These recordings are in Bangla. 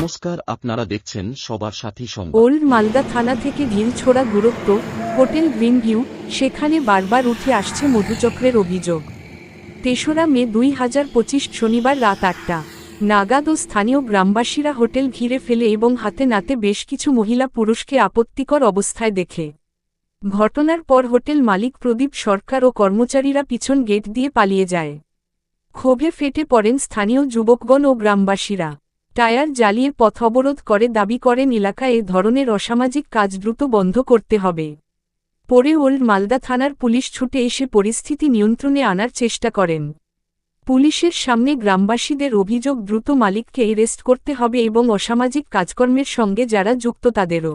নমস্কার, আপনারা দেখছেন সবার সাথী সংবাদ। ওল্ড মালদা থানা থেকে ঢিলছোড়া গুরুত্ব, হোটেল গ্রিন ভিউ সেখানে বারবার উঠে আসছে মধুচক্রের অভিযোগ। তেসরা মে দুই হাজার পঁচিশ শনিবার রাত আটটা। নাগাদ ও স্থানীয় গ্রামবাসীরা হোটেল ঘিরে ফেলে এবং হাতে নাতে বেশ কিছু মহিলা পুরুষকে আপত্তিকর অবস্থায় দেখে। ঘটনার পর হোটেল মালিক প্রদীপ সরকার ও কর্মচারীরা পিছন গেট দিয়ে পালিয়ে যায়। ক্ষোভে ফেটে পড়েন স্থানীয় যুবকগণ ও গ্রামবাসীরা। টায়ার জ্বালিয়ে পথ অবরোধ করে দাবি করেন এলাকায় এ ধরনের অসামাজিক কাজ দ্রুত বন্ধ করতে হবে। পরে ওল্ড মালদা থানার পুলিশ ছুটে এসে পরিস্থিতি নিয়ন্ত্রণে আনার চেষ্টা করেন। পুলিশের সামনে গ্রামবাসীদের অভিযোগ, দ্রুত মালিককে এরেস্ট করতে হবে এবং অসামাজিক কাজকর্মের সঙ্গে যারা যুক্ত তাদেরও।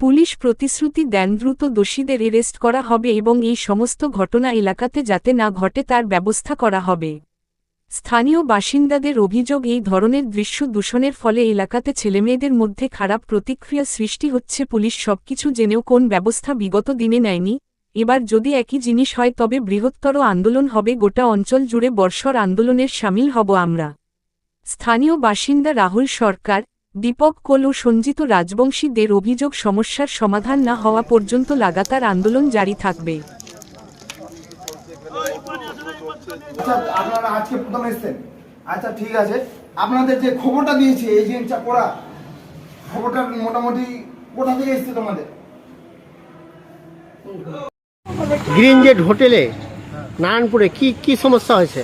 পুলিশ প্রতিশ্রুতি দেন, দ্রুত দোষীদের এরেস্ট করা হবে এবং এই সমস্ত ঘটনা এলাকাতে যাতে না ঘটে তার ব্যবস্থা করা হবে। স্থানীয় বাসিন্দাদের অভিযোগ, এই ধরনের দৃশ্য দূষণের ফলে এলাকাতে ছেলেমেয়েদের মধ্যে খারাপ প্রতিক্রিয়া সৃষ্টি হচ্ছে। পুলিশ সবকিছু জেনেও কোন ব্যবস্থা বিগত দিনে নেয়নি। এবার যদি একই জিনিস হয়, তবে বৃহত্তর আন্দোলন হবে। গোটা অঞ্চল জুড়ে বর্ষর আন্দোলনের সামিল হব আমরা। স্থানীয় বাসিন্দা রাহুল সরকার, দীপক কোল ও সঞ্জিত রাজবংশীদের অভিযোগ, সমস্যার সমাধান না হওয়া পর্যন্ত লাগাতার আন্দোলন জারি থাকবে। আপনারা আজকে প্রথম এসছেন। আচ্ছা ঠিক আছে। আপনাদের যে খবরটা দিয়েছে এজেন্টটা করা খবরটা মোটামুটি কোথা থেকে এসছে তোমাদের? গ্রিন জেড হোটেলে নারায়ণপুরে কি কি সমস্যা হয়েছে?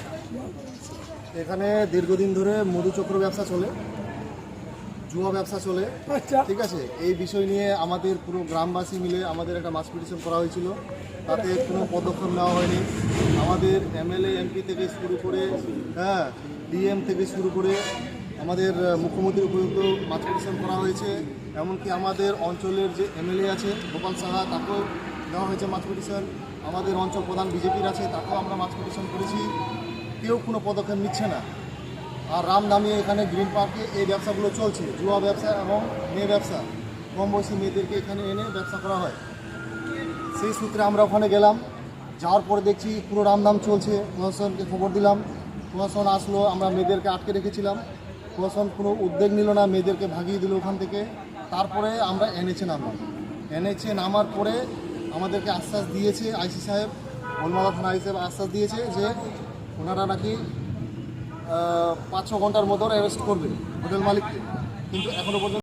এখানে দীর্ঘদিন ধরে মধুচক্র ব্যবসা চলে। জুয়া ব্যবসা চলে। ঠিক আছে? এই বিষয় নিয়ে আমাদের পুরো গ্রামবাসী মিলে আমাদের একটা মাস পিটিশন করা হয়েছিল। তাতে কোনো পদক্ষেপ নেওয়া হয়নি। আমাদের এমএলএ এমপি থেকে শুরু করে হ্যাঁ ডিএম থেকে শুরু করে আমাদের মুখ্যমন্ত্রী পর্যন্ত মাছ পিটিশন করা হয়েছে। এমনকি আমাদের অঞ্চলের যে এমএলএ আছে গোপাল সাহা তাকেও দেওয়া হয়েছে মাছ পিটিশন। আমাদের অঞ্চল প্রধান বিজেপির আছে তাকেও আমরা মাছ পিটিশন করেছি। কেউ কোনো পদক্ষেপ নিচ্ছে না। আর রাম নামিয়ে এখানে গ্রিন পার্কে এই ব্যবসাগুলো চলছে, জুয়া ব্যবসা এবং মেয়ে ব্যবসা। কম বয়সী মেয়েদেরকে এখানে এনে ব্যবসা করা হয়। সেই সূত্রে আমরা ওখানে গেলাম, যাওয়ার পরে দেখছি পুরো রামনাম চলছে। প্রশাসনকে খবর দিলাম, প্রশাসন আসলো, আমরা মেয়েদেরকে আটকে রেখেছিলাম। প্রশাসন কোনো উদ্যোগ নিল না, মেয়েদেরকে ভাগিয়ে দিল ওখান থেকে। তারপরে আমরা এনেছে নামলাম। এনেছে নামার পরে আমাদেরকে আশ্বাস দিয়েছে আইসি সাহেব ওলমালা থানা হিসেবে আশ্বাস দিয়েছে যে ওনারা নাকি পাঁচ ছ ঘণ্টার মতো অ্যারেস্ট করবে হোটেল মালিককে। কিন্তু এখনও পর্যন্ত